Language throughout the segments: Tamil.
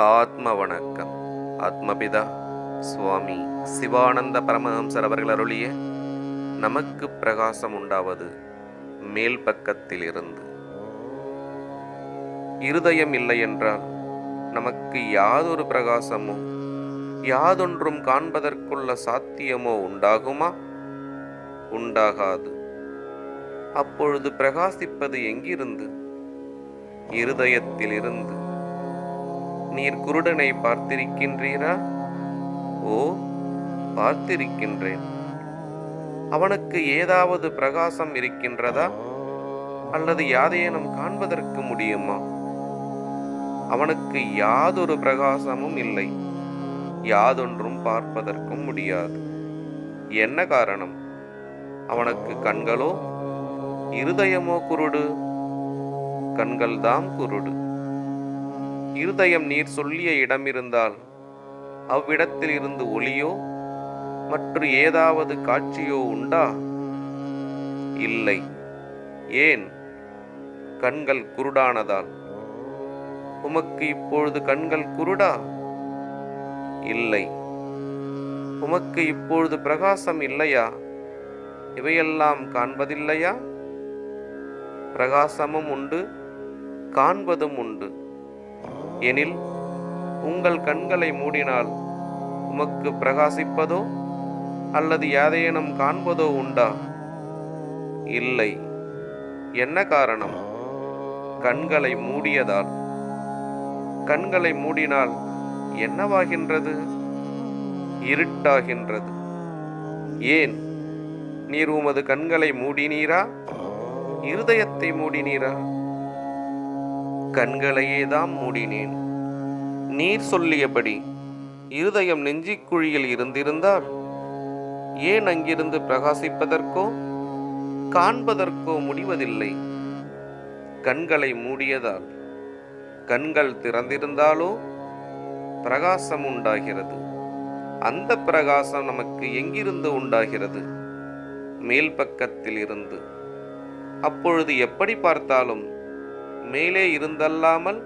ஆத்ம வணக்கம் ஆத்மபிதா சுவாமி சிவானந்த பரமஹம்சர் அவர்கள் அருளிய நமக்கு பிரகாசம் உண்டாவது மேல் பக்கத்தில் இருந்து இருதயம் இல்லை என்றால் நமக்கு யாதொரு பிரகாசமோ யாதொன்றும் காண்பதற்குள்ள சாத்தியமோ உண்டாகுமா? உண்டாகாது. அப்பொழுது பிரகாசிப்பது எங்கிருந்து? இருதயத்திலிருந்து. நீர் குருடனை பார்த்திருக்கின்றீரா? ஓ பார்த்திருக்கின்றேன். அவனுக்கு ஏதாவது பிரகாசம் இருக்கின்றதா? அல்லது யாதேனும் காண்பதற்கு முடியுமா? அவனுக்கு யாதொரு பிரகாசமும் இல்லை. யாதொன்றும் பார்ப்பதற்கும் முடியாது. என்ன காரணம்? அவனுக்கு கண்களோ? இருதயமோ குருடு? கண்கள்தாம் குருடு. இருதயம் நீர் சொல்லிய இடம் இருந்தால் அவ்விடத்தில் இருந்து ஒளியோ மற்ற ஏதாவது காட்சியோ உண்டா? இல்லை. ஏன்? கண்கள் குருடானதால். உமக்கு இப்பொழுது கண்கள் குருடா? இல்லை. உமக்கு இப்பொழுது பிரகாசம் இல்லையா? இவையெல்லாம் காண்பதில்லையா? பிரகாசமும் உண்டு காண்பதும் உண்டு. எனில் உங்கள் கண்களை மூடினால் உமக்கு பிரகாசிப்பதோ அல்லது யாதேனும் காண்பதோ உண்டா? இல்லை. என்ன காரணம்? கண்களை மூடியதால். கண்களை மூடினால் என்னவாகின்றது? இருட்டாகின்றது. ஏன்? நீர் உமது கண்களை மூடினீரா? இருதயத்தை மூடினீரா? கண்களையே தான் மூடினேன். நீர் சொல்லியபடி இருதயம் நெஞ்சிக்குழியில் இருந்திருந்தால் ஏன் அங்கிருந்து பிரகாசிப்பதற்கோ காண்பதற்கோ முடிவதில்லை. கண்களை மூடியதால் கண்கள் திறந்திருந்தாலோ பிரகாசம் உண்டாகிறது. அந்த பிரகாசம் நமக்கு எங்கிருந்து உண்டாகிறது? மேல் பக்கத்தில் இருந்து அப்பொழுது எப்படி பார்த்தாலும் மேலே இருந்தல்லாமல்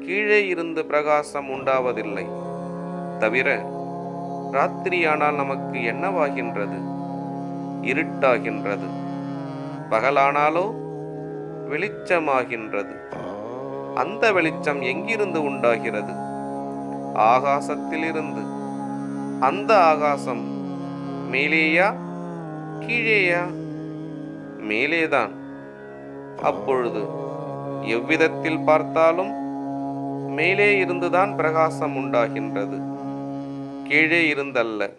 கீழே இருந்து பிரகாசம் உண்டாவதில்லை. தவிர ராத்திரியானால் நமக்கு என்னவாகின்றது? இருட்டாகின்றது. பகலானாலோ வெளிச்சமாகின்றது. அந்த வெளிச்சம் எங்கிருந்து உண்டாகிறது? ஆகாசத்திலிருந்து. அந்த ஆகாசம் மேலேயா கீழேயா? மேலேதான். அப்பொழுது எவ்விதத்தில் பார்த்தாலும் மேலே இருந்துதான் பிரகாசம் உண்டாகின்றது. கீழே இருந்தல்ல.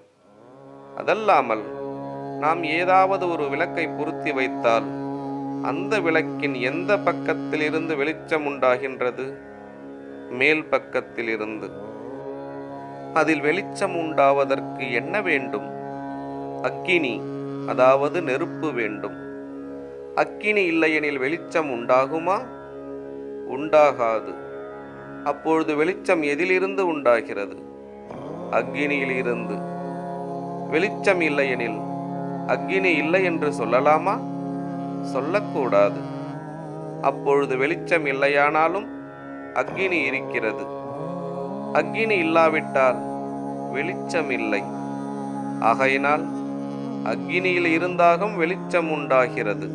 அதல்லாமல் நாம் ஏதாவது ஒரு விளக்கை பொருத்தி வைத்தால் அந்த விளக்கின் எந்த பக்கத்திலிருந்து வெளிச்சம் உண்டாகின்றது? மேல் பக்கத்திலிருந்து. அதில் வெளிச்சம் உண்டாவதற்கு என்ன வேண்டும்? அக்கினி அதாவது நெருப்பு வேண்டும். அக்கினி இல்லையெனில் வெளிச்சம் உண்டாகுமா? உண்டாகாது. அப்பொழுது வெளிச்சம் எதிலிருந்து உண்டாகிறது? அக்னியிலிருந்து. வெளிச்சம் இல்லையெனில் அக்கினி இல்லை என்று சொல்லலாமா? சொல்லக்கூடாது. அப்பொழுது வெளிச்சம் இல்லையானாலும் அக்னி இருக்கிறது. அக்கினி இல்லாவிட்டால் வெளிச்சம் இல்லை. ஆகையினால் அக்னியில் இருந்தாகும் வெளிச்சம் உண்டாகிறது.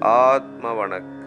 ஆத்ம வணக்கம்.